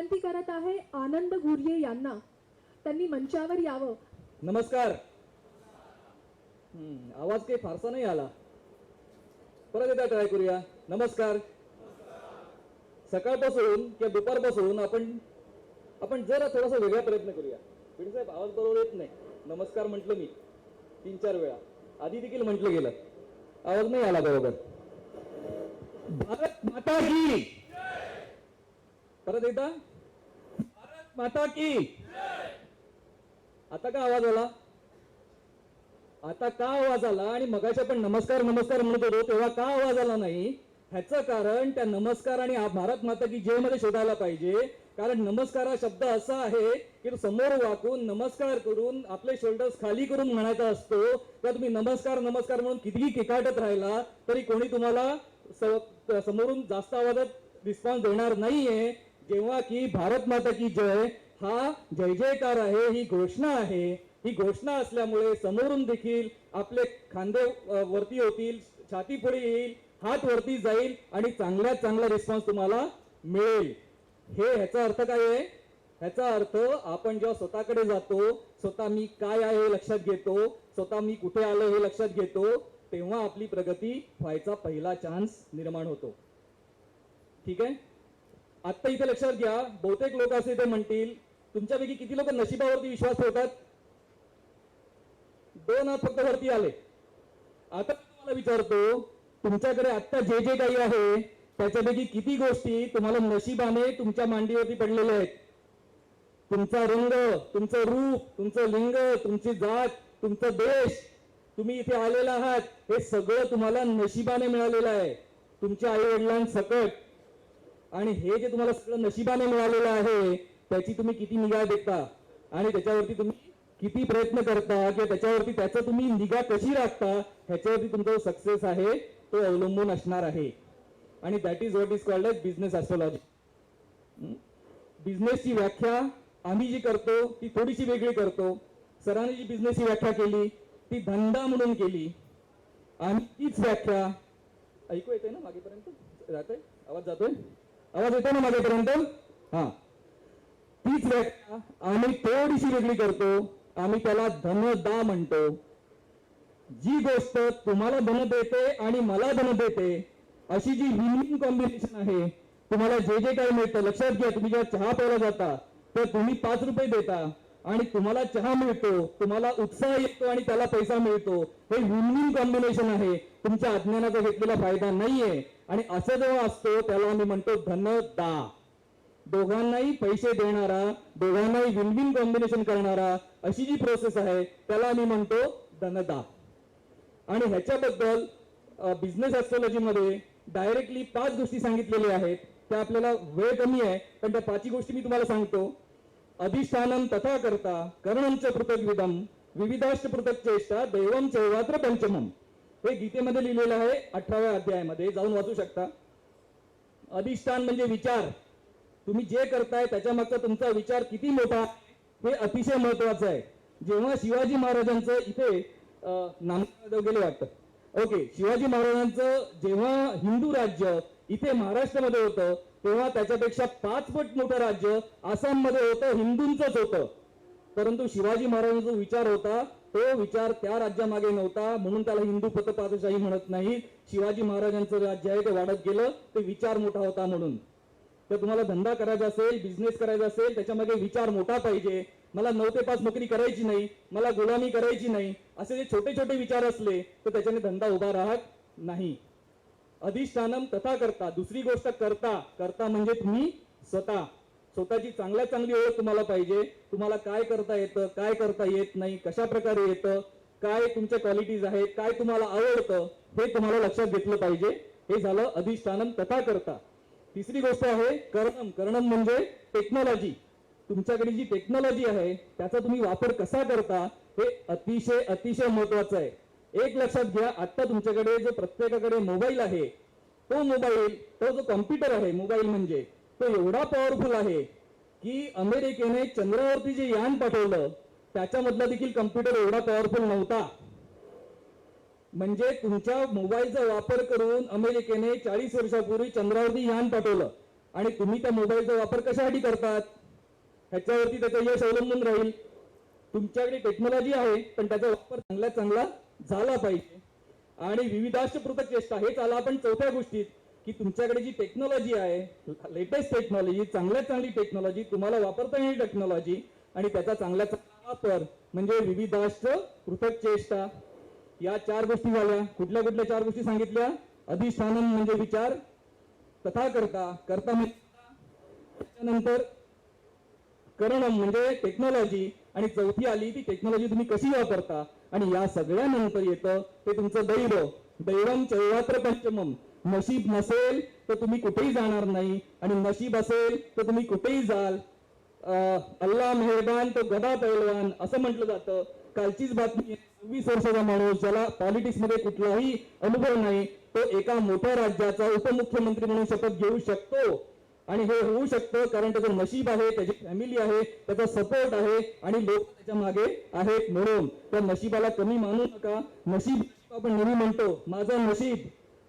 विनंती करत आहे आनंद घुर्ये यांना. त्यांनी मंचावर यावं. नमस्कार. आवाज काही फारसा नाही आला. परत एकदा ट्राय करूया. नमस्कार. सकाळपासून किंवा दुपारपासून आपण आपण जरा थोडासा वेगळा प्रयत्न करूया. पिढी साहेब आवाज बरोबर येत नाही. नमस्कार म्हटलं मी. तीन चार वेळा. आधी देखील म्हटलं गेलं. आवाज नाही आला बरोबर. भारत माता की परत एकदा. माता की. आता का आवाज आला? आता का आवाज आला? आणि मगाशी आपण नमस्कार नमस्कार म्हणत होतो तेव्हा का आवाज आला नाही? ह्याचं कारण त्या नमस्कार आणि भारत माता की जयमध्ये शोधायला पाहिजे. कारण नमस्कार हा शब्द असा आहे की समोर वाकून नमस्कार करून आपले शोल्डर्स खाली करून म्हणायचा असतो. तर तुम्ही नमस्कार नमस्कार म्हणून कितीही किकाटत राहिला तरी कोणी तुम्हाला समोरून जास्त आवाजात रिस्पॉन्स देणार नाहीये. जेव्हा की भारत माता की जय हा जय जयकार आहे ही घोषणा आहे. ही घोषणा असल्यामुळे समोरून देखील आपले खांदे वरती होतील छाती पुढे येईल हात वरती जाईल आणि चांगल्यात चांगला रिस्पॉन्स तुम्हाला मिळेल. हे ह्याचा अर्थ काय आहे? ह्याचा अर्थ आपण जेव्हा स्वतःकडे जातो स्वतः मी काय आहे हे लक्षात घेतो स्वतः मी कुठे आलो हे लक्षात घेतो तेव्हा आपली प्रगती व्हायचा पहिला चान्स निर्माण होतो. ठीक आहे? आत्ता इथे लक्षात घ्या बहुतेक लोक असे ते म्हणतील तुमच्यापैकी किती लोक नशिबावरती विश्वास ठेवतात? दोन हात फक्त वरती आले. आता तुम्हाला विचारतो तुमच्याकडे आत्ता जे जे काही आहे त्याच्यापैकी किती गोष्टी तुम्हाला नशिबाने तुमच्या मांडीवरती पडलेल्या आहेत? तुमचा रंग तुमचं रूप तुमचं लिंग तुमची जात तुमचा देश तुम्ही इथे आलेला आहात हे सगळं तुम्हाला नशिबाने मिळालेलं आहे. तुमच्या आई वडिलांसकट आणि हे जे तुम्हाला सगळं नशिबाने मिळालेलं आहे त्याची तुम्ही किती निगा देता? आणि त्याच्यावरती तुम्ही किती प्रयत्न करता? किंवा त्याच्यावरती त्याचं तुम्ही निगा कशी राखता? ह्याच्यावरती तुमचा सक्सेस आहे तो अवलंबून असणार आहे. आणि that is what is called as business astrology बिझनेसची व्याख्या आम्ही जी करतो ती थोडीशी वेगळी करतो. सरांनी जी बिझनेसची व्याख्या केली ती धंदा म्हणून केली. आणि तीच व्याख्या ऐकू येते ना मागेपर्यंत? जातोय आवाज जातोय? आवाज येतो ना माझ्यापर्यंत? हा. तीच व्याख्या आम्ही थोडीशी वेगळी करतो. आम्ही त्याला धनदा म्हणतो. जी गोष्ट तुम्हाला धन देते आणि मला धन देते अशी जी विनिंग कॉम्बिनेशन आहे तुम्हाला जे जे काही मिळतं लक्षात घ्या तुम्ही जेव्हा चहा प्यायला जाता तर तुम्ही पाच रुपये देता. आणि तुम्हाला चहा मिळतो तुम्हाला उत्साह येतो आणि त्याला पैसा मिळतो. हे विनिंग कॉम्बिनेशन आहे. तुमच्या अज्ञानाचा घेतलेला फायदा नाहीये. आणि असं जेव्हा असतो त्याला आम्ही म्हणतो धनदा. दोघांनाही पैसे देणारा दोघांनाही विन विन कॉम्बिनेशन करणारा अशी जी प्रोसेस आहे त्याला आम्ही म्हणतो धनदा. आणि ह्याच्याबद्दल बिझनेस ॲस्ट्रॉलॉजीमध्ये डायरेक्टली पाच गोष्टी सांगितलेल्या आहेत. त्या आपल्याला वेळ कमी आहे पण त्या पाचही गोष्टी मी तुम्हाला सांगतो. अधिष्ठानम तथा करता करणम च पृथक विदम विविधाष्ट पृथक चेष्टा दैवम चैवात्र पंचमम हे गीतेमध्ये लिहिलेलं आहे अठराव्या अध्यायामध्ये. जाऊन वाचू शकता. अधिष्ठान म्हणजे विचार. तुम्ही जे करताय त्याच्या मागचा तुमचा विचार किती मोठा हे अतिशय महत्वाचं आहे. जेव्हा शिवाजी महाराजांचं इथे अं, नामदेव गेले वाटतं. ओके शिवाजी महाराजांचं जेव्हा हिंदू राज्य इथे महाराष्ट्रामध्ये होतं तेव्हा त्याच्यापेक्षा पाच पट मोठं राज्य आसाममध्ये होतं हिंदूंचंच होतं. परंतु शिवाजी महाराजांचा विचार होता तो विचार त्या राज्यामागे नव्हता. म्हणून त्याला हिंदू पतपादशाही म्हणत नाही. शिवाजी महाराजांचं राज्य आहे ते वाढत गेलं ते विचार मोठा होता म्हणून. तर तुम्हाला धंदा करायचा असेल बिझनेस करायचा असेल त्याच्यामागे विचार मोठा पाहिजे. मला नऊ ते पाच नोकरी करायची नाही मला गुलामी करायची नाही. असे जे छोटे छोटे विचार असले तर त्याच्याने धंदा उभा राहत नाही. अधिष्ठानम तथा करता. दुसरी गोष्ट करता. करता म्हणजे तुम्ही स्वतः. स्वतःची चांगल्या चांगली ओळख तुम्हाला पाहिजे. तुम्हाला काय करता येतं काय करता येत नाही कशा प्रकारे येतं काय तुमच्या क्वालिटीज आहेत काय तुम्हाला आवडतं हे तुम्हाला लक्षात घेतलं पाहिजे. हे झालं अधिष्ठानम तथा करता. तिसरी गोष्ट आहे कर्णम. कर्णम म्हणजे टेक्नॉलॉजी तुमच्याकडे जी टेक्नॉलॉजी आहे त्याचा तुम्ही वापर कसा करता हे अतिशय अतिशय महत्वाचं आहे. एक लक्षात घ्या आता तुमच्याकडे जो प्रत्येकाकडे मोबाईल आहे तो मोबाईल तो जो कॉम्प्युटर आहे मोबाईल म्हणजे तो एवढा पॉवरफुल आहे की अमेरिकेने चंद्रावरती जे यान पाठवलं त्याच्यामधला देखील कम्प्युटर एवढा पॉवरफुल नव्हता. म्हणजे तुमच्या मोबाईलचा वापर करून अमेरिकेने चाळीस वर्षापूर्वी चंद्रावरती यान पाठवलं. आणि तुम्ही त्या मोबाईलचा वापर कशासाठी करतात? ह्याच्यावरती त्याचं यश अवलंबून राहील. तुमच्याकडे टेक्नॉलॉजी आहे पण त्याचा वापर चांगला चांगला झाला पाहिजे. आणि विविधाश्च चेष्टा हेच आला आपण चौथ्या गोष्टीत की तुमच्याकडे जी टेक्नॉलॉजी आहे लेटेस्ट टेक्नॉलॉजी चांगल्यात चांगली टेक्नॉलॉजी तुम्हाला वापरता येईल टेक्नॉलॉजी आणि त्याचा चांगल्यात चांगला वापर म्हणजे विविधाश्च पृथक चेष्टा. या चार गोष्टी झाल्या. कुठल्या कुठल्या चार गोष्टी सांगितल्या? अधिष्ठानम म्हणजे विचार तथा करता करता म्हणजे त्याच्यानंतर करणम म्हणजे टेक्नॉलॉजी आणि चौथी आली ती टेक्नॉलॉजी तुम्ही कशी वापरता? आणि या सगळ्यानंतर येतं ते तुमचं दैव. दैवम चैवात्र पंचमम. नशीब नसेल तर तुम्ही कुठेही जाणार नाही. आणि नशीब असेल तर तुम्ही कुठेही जाल. अं, अल्लाह मेहरबान तो गदा पैलवान असं म्हटलं जातं. कालचीच बातमी सव्वीस वर्षाचा माणूस ज्याला पॉलिटिक्समध्ये कुठलाही अनुभव नाही तो एका मोठ्या राज्याचा उपमुख्यमंत्री म्हणून शपथ घेऊ शकतो. आणि हे होऊ शकतं कारण त्याचं नशीब आहे त्याची फॅमिली आहे त्याचा सपोर्ट आहे आणि लोक त्याच्यामागे आहेत म्हणून. त्या नशिबाला कमी मानू नका. नशीब आपण नेहमी म्हणतो माझं नशीब.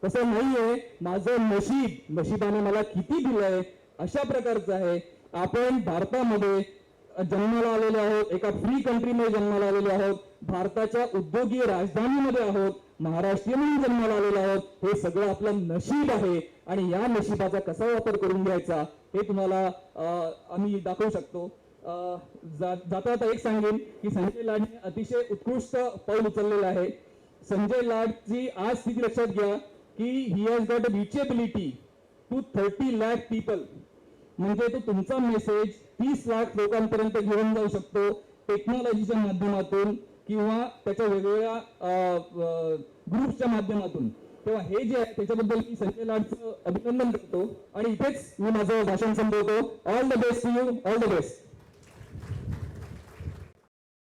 तसं नाहीये. माझं नशीब नशिबाने मला किती दिलंय? अशा प्रकारचं आहे. आपण भारतामध्ये जन्माला आलेले आहोत एका फ्री कंट्रीमध्ये जन्माला आलेले आहोत भारताच्या उद्योगीय राजधानीमध्ये आहोत महाराष्ट्रीय म्हणून जन्माला आलेले आहोत हे सगळं आपलं नशीब आहे. आणि या नशिबाचा कसा वापर करून घ्यायचा हे तुम्हाला आम्ही दाखवू शकतो. जाता जाता एक सांगेन की संजय लाडने अतिशय उत्कृष्ट पाऊल उचललेलं आहे. संजय लाडची आज स्थिती लक्षात घ्या की he has got reachability to thirty lakh people म्हणजे तो तुमचा मेसेज तीस लाख लोकांपर्यंत घेऊन जाऊ शकतो टेक्नॉलॉजीच्या माध्यमातून किंवा त्याच्या वेगवेगळ्या ग्रुपच्या माध्यमातून. तेव्हा हे जे आहे त्याच्याबद्दल मी संजय लाडचं अभिनंदन करतो. आणि इथेच मी माझं भाषण संपवतो. All the best to you all the best